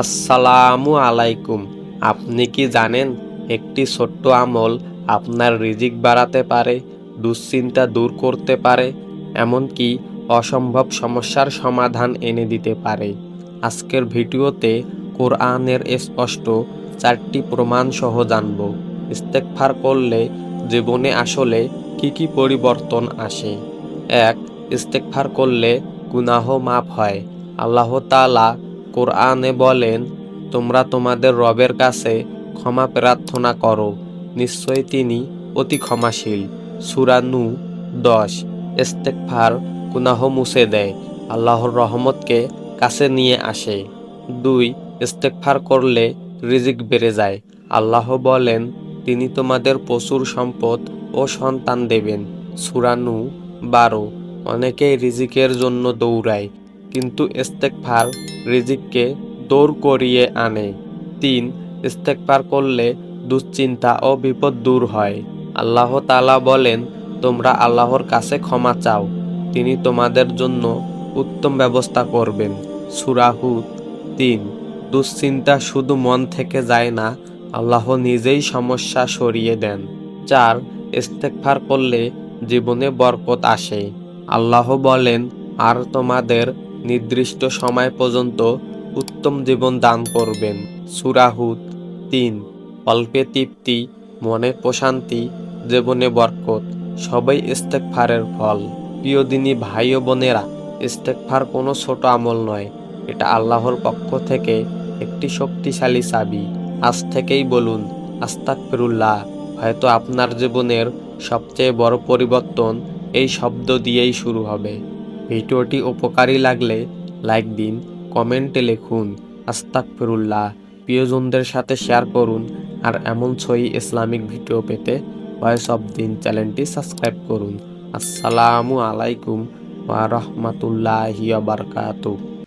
আসসালামু আলাইকুম। আপনি কি জানেন, একটি ছোট্ট আমল আপনার রিজিক বাড়াতে পারে, দুশ্চিন্তা দূর করতে পারে, এমনকি অসম্ভব সমস্যার সমাধান এনে দিতে পারে। আজকের ভিডিওতে কোরআনের স্পষ্ট চারটি প্রমাণ সহ জানব। ইস্তেকফার করলে জীবনে আসলে কি কি পরিবর্তন আসে? এক ইস্তেকফার করলে গুনাহ মাফ হয়। আল্লাহ তাআলা কোরআনে বলেন, তোমরা তোমাদের রবের কাছে ক্ষমা প্রার্থনা করো। নিশ্চয়ই তিনি অতি ক্ষমাশীল। সুরানু দশ। ইস্তেকফার গুনাহ মুছে দেয়, আল্লাহর রহমতকে কাছে নিয়ে আসে। দুই ইস্তেকফার করলে রিজিক বেড়ে যায়। আল্লাহ বলেন, তিনি তোমাদের প্রচুর সম্পদ ও সন্তান দেবেন। সুরানু বারো। অনেকেই রিজিকের জন্য দৌড়ায়, কিন্তু ইস্তেকফার রিজিককে দৌড় করিয়ে আনে। তিন ইস্তেকফার করলে দুশ্চিন্তা ও বিপদ দূর হয়। আল্লাহ তালা বলেন, তোমরা আল্লাহর কাছে ক্ষমা চাও। তিনি তোমাদের জন্য উত্তম ব্যবস্থা করবেন। সুরাহুদ তিন, দুশ্চিন্তা শুধু মন থেকে যায় না, আল্লাহ নিজেই সমস্যা সরিয়ে দেন। চার ইস্তেকফার করলে জীবনে বরকত আসে। আল্লাহ বলেন, আর তোমাদের নির্দিষ্ট সময় পর্যন্ত উত্তম জীবন দান করবেন। সুরাহুদ তিন, অল্পে তৃপ্তি, মনে প্রশান্তি, জীবনে বরকত, সবাই ইস্তেকফারের ফল। প্রিয় দিনী ভাই ও বোনেরা ইস্তেকফার কোনো ছোট আমল নয়, এটা আল্লাহর পক্ষ থেকে একটি শক্তিশালী চাবি। আজ থেকেই বলুন আস্তাক ফিরুল্লাহ হয়তো আপনার জীবনের সবচেয়ে বড় পরিবর্তন এই শব্দ দিয়েই শুরু হবে। ভিডিওটি উপকারী লাগলে লাইক দিন, কমেন্টে লিখুন আস্তাক ফিরুল্লাহ প্রিয়জনদের সাথে শেয়ার করুন আর এমন ছয়ই ইসলামিক ভিডিও পেতে ভয়েস অফ দিন চ্যানেলটি সাবস্ক্রাইব করুন। আসসালামু আলাইকুম ওয়া বারাকাতুহু।